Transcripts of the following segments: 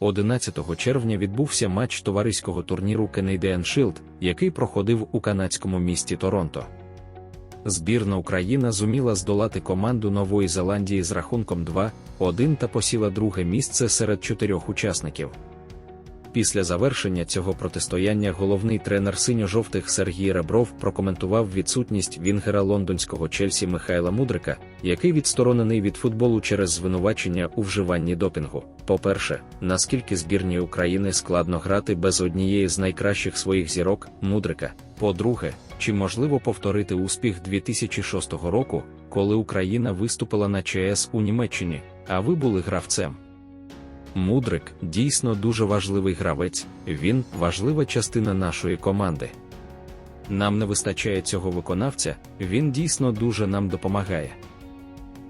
11 червня відбувся матч товариського турніру Canadian Shield, який проходив у канадському місті Торонто. Збірна Україна зуміла здолати команду Нової Зеландії з рахунком 2-1 та посіла друге місце серед чотирьох учасників. Після завершення цього протистояння головний тренер синьо-жовтих Сергій Ребров прокоментував відсутність вінгера лондонського Чельсі Михайла Мудрика, який відсторонений від футболу через звинувачення у вживанні допінгу. По-перше, наскільки збірній України складно грати без однієї з найкращих своїх зірок Мудрика. По-друге, чи можливо повторити успіх 2006 року, коли Україна виступила на ЧС у Німеччині, а ви були гравцем? Мудрик дійсно дуже важливий гравець, він важлива частина нашої команди. Нам не вистачає цього виконавця, він дійсно дуже нам допомагає.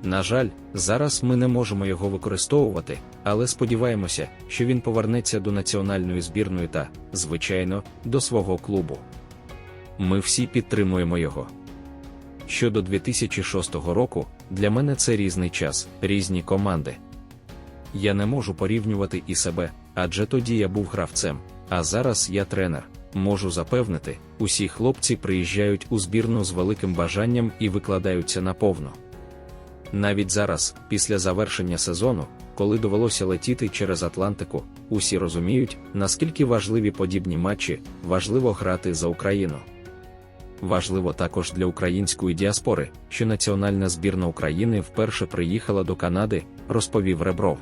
На жаль, зараз ми не можемо його використовувати, але сподіваємося, що він повернеться до національної збірної та, звичайно, до свого клубу. Ми всі підтримуємо його. Щодо 2006 року, для мене це різний час, різні команди. Я не можу порівнювати і себе, адже тоді я був гравцем, а зараз я тренер. Можу запевнити, усі хлопці приїжджають у збірну з великим бажанням і викладаються наповну. Навіть зараз, після завершення сезону, коли довелося летіти через Атлантику, усі розуміють, наскільки важливі подібні матчі, важливо грати за Україну. Важливо також для української діаспори, що національна збірна України вперше приїхала до Канади, розповів Ребров.